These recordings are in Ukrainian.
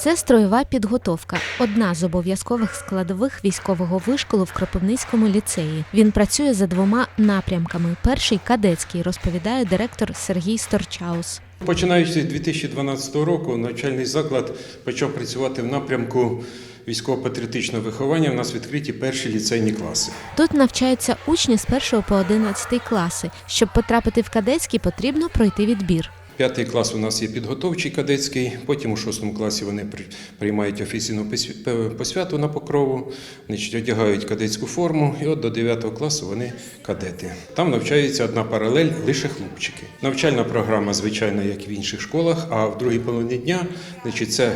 Це строєва підготовка, одна з обов'язкових складових військового вишколу в Кропивницькому ліцеї. Він працює за двома напрямками. Перший кадетський, розповідає директор Сергій Сторчаус. Починаючи з 2012 року, навчальний заклад почав працювати в напрямку військово-патріотичного виховання. У нас відкриті перші ліцейні класи. Тут навчаються учні з 1 по 11 класи. Щоб потрапити в кадетський, потрібно пройти відбір. П'ятий клас у нас є підготовчий кадетський. Потім у шостому класі вони приймають офіційну посвяту на покрову, одягають кадетську форму, і от до 9 класу вони кадети. Там навчається одна паралель лише хлопчики. Навчальна програма, звичайно, як в інших школах. А в другій половині дня, значить, це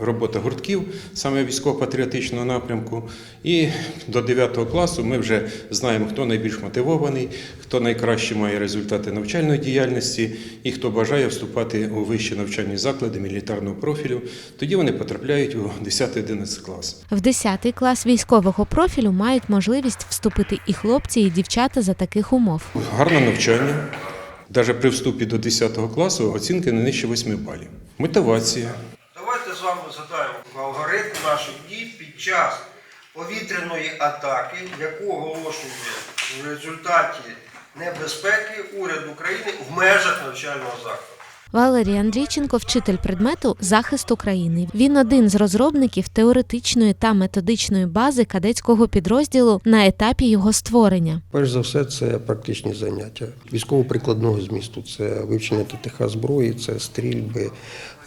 робота гуртків, саме військово-патріотичного напрямку. І до 9 класу ми вже знаємо, хто найбільш мотивований, хто найкраще має результати навчальної діяльності і хто бажає вступати у вищі навчальні заклади мілітарного профілю. Тоді вони потрапляють у 10-11 клас. В 10 клас військового профілю мають можливість вступити і хлопці, і дівчата за таких умов. Гарне навчання. Навіть при вступі до 10 класу оцінки не нижче 8 балів. Мотивація. Давайте з вами згадаємо алгоритм наших дій під час повітряної атаки, яку оголошує в результаті небезпеки уряд України в межах навчального закладу. Валерій Андрійченко, вчитель предмету захист України. Він один з розробників теоретичної та методичної бази кадетського підрозділу на етапі його створення. Перш за все, це практичні заняття військово-прикладного змісту. Це вивчення ТТХ зброї, це стрільби,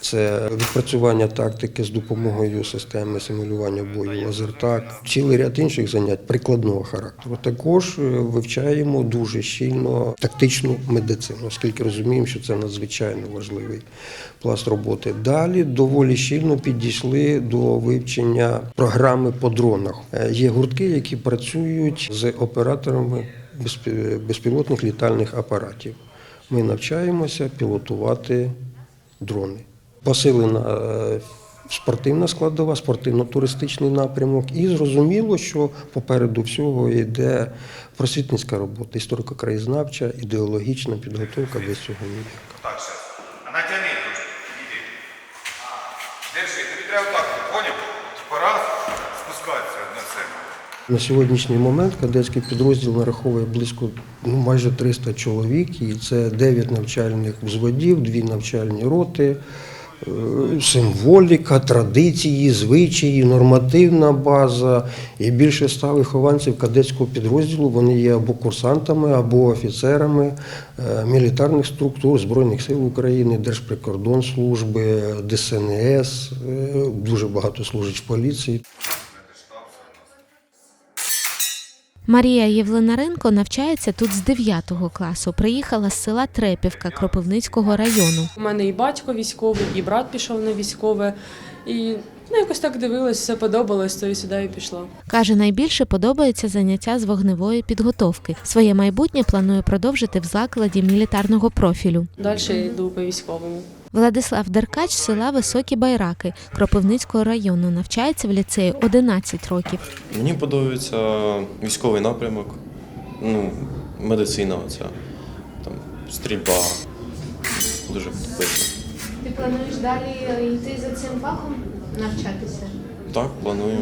це відпрацювання тактики з допомогою системи симулювання бою Лазертак, цілий ряд інших занять прикладного характеру. Також е, вивчаємо дуже щільно тактичну медицину, оскільки розуміємо, що це надзвичайно важливий пласт роботи. Далі доволі щільно підійшли до вивчення програми по дронах. Е, Є гуртки, які працюють з операторами безпі- безпілотних літальних апаратів. Ми навчаємося пілотувати дрони. Посилена е, спортивна складова, спортивно-туристичний напрямок. І зрозуміло, що попереду всього йде просвітницька робота, історико-краєзнавча, ідеологічна підготовка без цього ніяк. Так, все. А натяни тут. Іди. Держи, тобі треба так, поняв? Пора спускатися на себе. На сьогоднішній момент кадетський підрозділ нараховує близько ну, майже 300 чоловік, і це 9 навчальних взводів, 2 навчальні роти, символіка, традиції, звичаї, нормативна база. І більше ста вихованців кадетського підрозділу вони є або курсантами, або офіцерами е, мілітарних структур Збройних сил України, Держприкордонслужби, ДСНС, е, дуже багато служить в поліції. Марія Євленаренко навчається тут з 9 класу. Приїхала з села Трепівка Кропивницького району. У мене і батько військовий, і брат пішов на військове. І ну, якось так дивилась, все подобалось, то і сюди і пішла. Каже, найбільше подобається заняття з вогневої підготовки. Своє майбутнє планує продовжити в закладі мілітарного профілю. Далі йду по військовому. Владислав Деркач з села Високі Байраки Кропивницького району навчається в ліцеї 11 років. Мені подобається військовий напрямок, ну, медицина оця, там, стрільба. Дуже подобається. Ти плануєш далі йти за цим фахом навчатися? Так, планую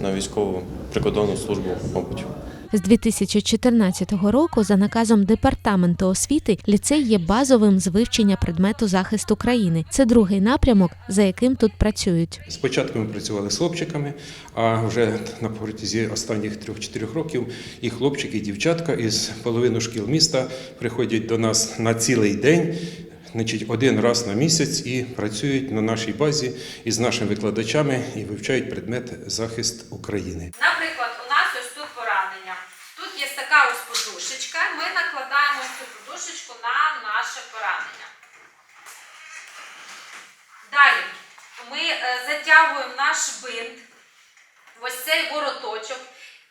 на військову прикордонну службу, мабуть. З 2014 року за наказом департаменту освіти ліцей є базовим з вивчення предмету захист України. Це другий напрямок, за яким тут працюють. Спочатку ми працювали з хлопчиками, а вже на протязі останніх 3-4 років і хлопчики, і дівчатка із половини шкіл міста приходять до нас на цілий день. Значить, один раз на місяць і працюють на нашій базі із нашими викладачами і вивчають предмет захист України. Наприклад, у нас ось тут поранення. Тут є така ось подушечка. Ми накладаємо цю подушечку на наше поранення. Далі ми е, затягуємо наш бинт, ось цей вороточок,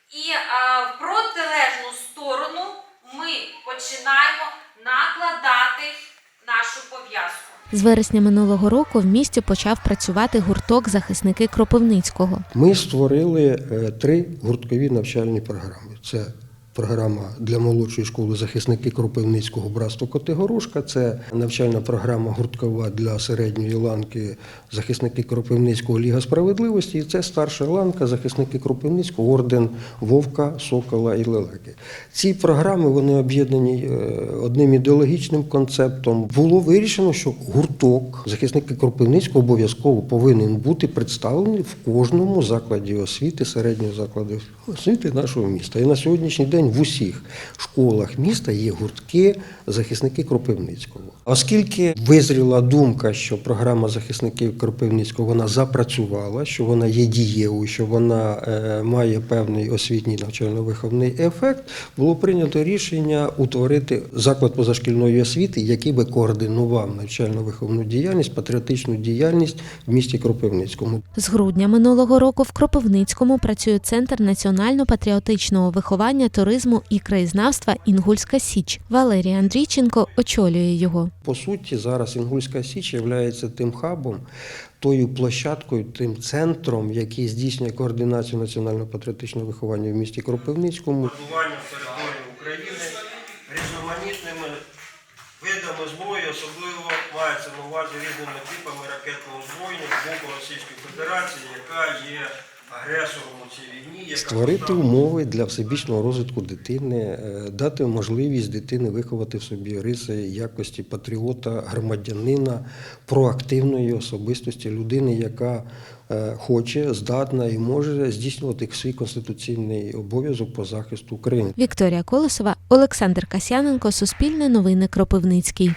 і е, в протилежну сторону ми починаємо накладати нашу пов'язку. З вересня минулого року в місті почав працювати гурток захисники Кропивницького. Ми створили е, три гурткові навчальні програми: це Програма для молодшої школи захисники Кропивницького братства Котигорошка. Це навчальна програма гурткова для середньої ланки захисники Кропивницького Ліга справедливості. І це старша ланка захисники Кропивницького орден Вовка, Сокола і Лелеки. Ці програми вони об'єднані е, одним ідеологічним концептом. Було вирішено, що гурток захисники Кропивницького обов'язково повинен бути представлений в кожному закладі освіти, середнього закладу освіти нашого міста. І на сьогоднішній день в усіх школах міста є гуртки захисники Кропивницького. Оскільки визріла думка, що програма захисників Кропивницького вона запрацювала, що вона є дієвою, що вона е, має певний освітній навчально-виховний ефект, було прийнято рішення утворити заклад позашкільної освіти, який би координував навчально-виховну діяльність, патріотичну діяльність в місті Кропивницькому. З грудня минулого року в Кропивницькому працює Центр національно-патріотичного виховання, туризму і краєзнавства Інгульська Січ. Валерій Андрійченко очолює його. По суті, зараз Інгульська Січ є тим хабом, тою площадкою, тим центром, який здійснює координацію національно-патріотичного виховання в місті Кропивницькому. Будування території України різноманітними видами зброї, особливо мається на увазі різними типами ракетного озброєння з боку Російської Федерації, яка є Створити умови для всебічного розвитку дитини, е, дати можливість дитини виховати в собі риси якості патріота, громадянина, проактивної особистості, людини, яка е, хоче, здатна і може здійснювати свій конституційний обов'язок по захисту України. Вікторія Колосова, Олександр Касяненко, Суспільне новини Кропивницький.